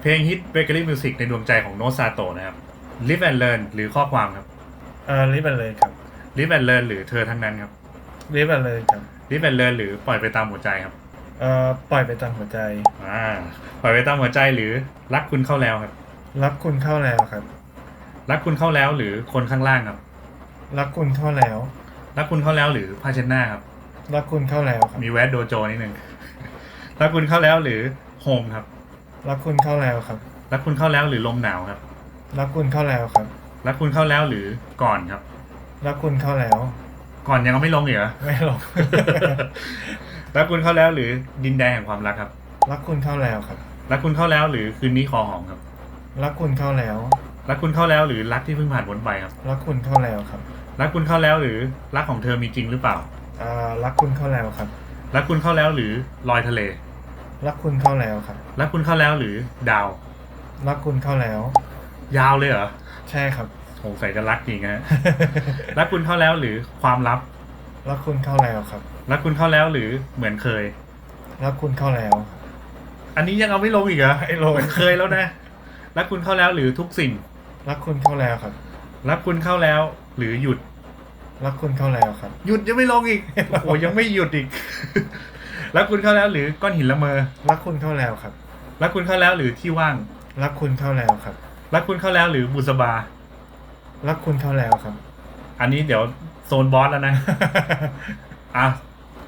เพลงฮิตเบเกอรี่มิวสิกในดวงใจของโนซาโตะนะครับ Live and Learn หรือข้อความครับ เออรีบไปเลยครับ Live and Learn หรือเธอทั้งนั้นครับ รีบไปเลยครับ Live and Learn หรือปล่อยไปตามหัวใจครับเอ่อปล่อยไปตามหัวใจ อ่าปล่อยไปตามหัวใจหรือรักคุณเข้าแล้วครับ รักคุณเข้าแล้วครับ รักคุณเข้าแล้วหรือคนข้างล่างครับ รักคุณเข้าแล้ว รักคุณเข้าแล้วหรือผ้าเช็ดหน้าครับ รักคุณเข้าแล้วครับ มีแวดโดโจนิดนึง รักคุณเข้าแล้วหรือโฮมครับ รักคุณเข้าแล้วครับ รักคุณเข้าแล้วหรือลมหนาวครับ รักคุณเข้าแล้วครับ รักคุณเข้าแล้วหรือก่อนครับ รักคุณเข้าแล้ว ก่อนยังไม่ลงอีกเหรอ ไม่หรอก รักคุณเข้าแล้วหรือดินแดนแห่งความรักครับ รักคุณเข้าแล้วครับ รักคุณเข้าแล้วหรือคืนนี้คอหอมครับ รักคุณเข้าแล้ว รักคุณเข้าแล้วหรือรักที่เพิ่งผ่านพ้นไปครับ รักคุณเข้าแล้วครับรักคุณเข้าแล้วหรือรักของเธอมีจริงหรือเปล่า อ่ารักคุณเข้าแล้วครับ รักคุณเข้าแล้วหรือลอยทะเล รักคุณเข้าแล้วครับ รักคุณเข้าแล้วหรือดาว รักคุณเข้าแล้ว ยาวเลยเหรอใช่ครับ สงสัยจะรักจริงฮะ รักคุณเข้าแล้วหรือความลับ รักคุณเข้าแล้วครับ รักคุณเข้าแล้วหรือเหมือนเคย รักคุณเข้าแล้ว อันนี้ยังเอาไม่ลงอีกเหรอไม่ลงเหมือนเคยแล้วนะ รักคุณเข้าแล้วหรือทุกสิ่ง รักคุณเข้าแล้วครับ รักคุณเข้าแล้วหรือหยุด รักคุณเข้าแล้วครับ หยุดยังไม่ลงอีก โอ้ยังไม่หยุดอีก รักคุณเข้าแล้วหรือก้อนหินละเมอ รักคุณเข้าแล้วครับ รักคุณเข้าแล้วหรือที่ว่าง รักคุณเข้าแล้วครับ รักคุณเข้าแล้วหรือบุษบา รักคุณเข้าแล้วครับ อันนี้เดี๋ยวโซนบอสแล้วนะ อะ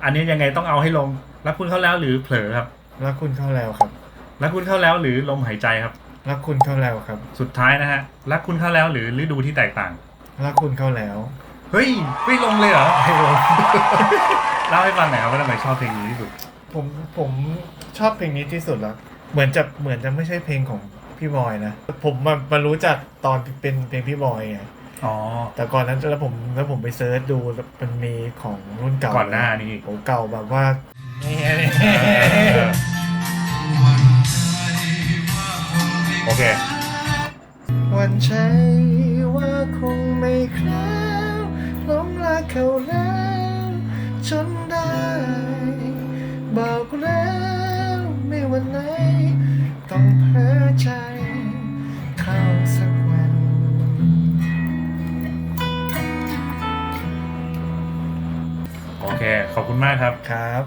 อันนี้ยังไงต้องเอาให้ลง รักคุณเข้าแล้วหรือเผลอครับ รักคุณเข้าแล้วครับ รักคุณเข้าแล้วหรือลมหายใจครับ รักคุณเข้าแล้วครับ สุดท้ายนะฮะ รักคุณเข้าแล้วหรือฤดูที่แตกต่าง รักคุณเข้าแล้ว เฮ้ยไม่ลงเลยเหรอไม่ลงเล่าให้ฟังหน่อยครับว่าทำไมชอบเพลงนี้ที่สุด ผมผมชอบเพลงนี้ที่สุดแล้ว เหมือนจะเหมือนจะไม่ใช่เพลงของพี่บอยนะ ผมมามารู้จักตอนเป็นเพลงพี่บอยไงอ๋อ แต่ก่อนนั้นแล้วผมแล้วผมไปเซิร์ชดูแล้วมันมีของรุ่นเก่าก่อนหน้านี้อีกโอ้เก่าแบบว่าโอเค วันใช้ว่าคงไม่คแล้วหลงรัก เขาแล้วจนได้ บอกแล้วไม่วันไหน ต้องเพ้อใจเข้าสักวัน โอเค ขอบคุณมากครับ ครับ